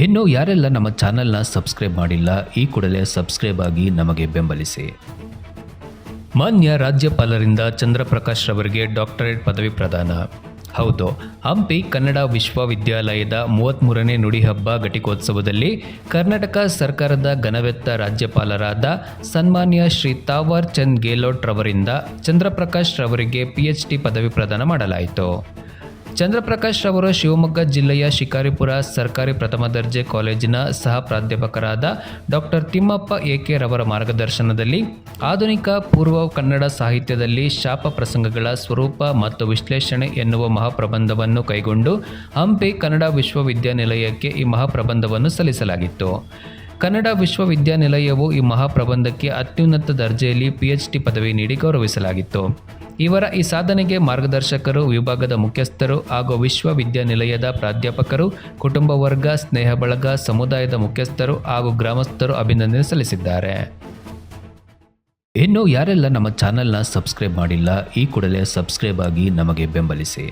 ಇನ್ನು ಯಾರೆಲ್ಲ ನಮ್ಮ ಚಾನೆಲ್ನ ಸಬ್ಸ್ಕ್ರೈಬ್ ಮಾಡಿಲ್ಲ, ಈ ಕೂಡಲೇ ಸಬ್ಸ್ಕ್ರೈಬ್ ಆಗಿ ನಮಗೆ ಬೆಂಬಲಿಸಿ. ಮಾನ್ಯ ರಾಜ್ಯಪಾಲರಿಂದ ಚಂದ್ರಪ್ರಕಾಶ್ ರವರಿಗೆ ಡಾಕ್ಟರೇಟ್ ಪದವಿ ಪ್ರದಾನ. ಹೌದು, ಹಂಪಿ ಕನ್ನಡ ವಿಶ್ವವಿದ್ಯಾಲಯದ ಮೂವತ್ತ್ಮೂರನೇ ನುಡಿಹಬ್ಬ ಘಟಿಕೋತ್ಸವದಲ್ಲಿ ಕರ್ನಾಟಕ ಸರ್ಕಾರದ ಘನವೆತ್ತ ರಾಜ್ಯಪಾಲರಾದ ಸನ್ಮಾನ್ಯ ಶ್ರೀ ತಾವರ್ ಚಂದ್ ಗೆಹ್ಲೋಟ್ ರವರಿಂದ ಚಂದ್ರಪ್ರಕಾಶ್ ರವರಿಗೆ ಪಿಎಚ್ಡಿ ಪದವಿ ಪ್ರದಾನ ಮಾಡಲಾಯಿತು. ಚಂದ್ರಪ್ರಕಾಶ್ ಅವರು ಶಿವಮೊಗ್ಗ ಜಿಲ್ಲೆಯ ಶಿಕಾರಿಪುರ ಸರ್ಕಾರಿ ಪ್ರಥಮ ದರ್ಜೆ ಕಾಲೇಜಿನ ಸಹ ಪ್ರಾಧ್ಯಾಪಕರಾದ ಡಾಕ್ಟರ್ ತಿಮ್ಮಪ್ಪ ಎಕೆ ರವರ ಮಾರ್ಗದರ್ಶನದಲ್ಲಿ ಆಧುನಿಕ ಪೂರ್ವ ಕನ್ನಡ ಸಾಹಿತ್ಯದಲ್ಲಿ ಶಾಪ ಪ್ರಸಂಗಗಳ ಸ್ವರೂಪ ಮತ್ತು ವಿಶ್ಲೇಷಣೆ ಎನ್ನುವ ಮಹಾಪ್ರಬಂಧವನ್ನು ಕೈಗೊಂಡು ಹಂಪಿ ಕನ್ನಡ ವಿಶ್ವವಿದ್ಯಾನಿಲಯಕ್ಕೆ ಈ ಮಹಾಪ್ರಬಂಧವನ್ನು ಸಲ್ಲಿಸಲಾಗಿತ್ತು. ಕನ್ನಡ ವಿಶ್ವವಿದ್ಯಾನಿಲಯವು ಈ ಮಹಾಪ್ರಬಂಧಕ್ಕೆ ಅತ್ಯುನ್ನತ ದರ್ಜೆಯಲ್ಲಿ ಪಿಎಚ್ಡಿ ಪದವಿ ನೀಡಿ ಗೌರವಿಸಲಾಗಿತ್ತು. ಇವರ ಈ ಸಾಧನೆಗೆ ಮಾರ್ಗದರ್ಶಕರು, ವಿಭಾಗದ ಮುಖ್ಯಸ್ಥರು ಹಾಗೂ ವಿಶ್ವವಿದ್ಯಾನಿಲಯದ ಪ್ರಾಧ್ಯಾಪಕರು, ಕುಟುಂಬ ವರ್ಗ, ಸ್ನೇಹ ಬಳಗ, ಸಮುದಾಯದ ಮುಖ್ಯಸ್ಥರು ಹಾಗೂ ಗ್ರಾಮಸ್ಥರು ಅಭಿನಂದನೆ ಸಲ್ಲಿಸಿದ್ದಾರೆ. ಇನ್ನು ಯಾರೆಲ್ಲ ನಮ್ಮ ಚಾನೆಲ್ನ ಸಬ್ಸ್ಕ್ರೈಬ್ ಮಾಡಿಲ್ಲ, ಈ ಕೂಡಲೇ ಸಬ್ಸ್ಕ್ರೈಬ್ ಆಗಿ ನಮಗೆ ಬೆಂಬಲಿಸಿ.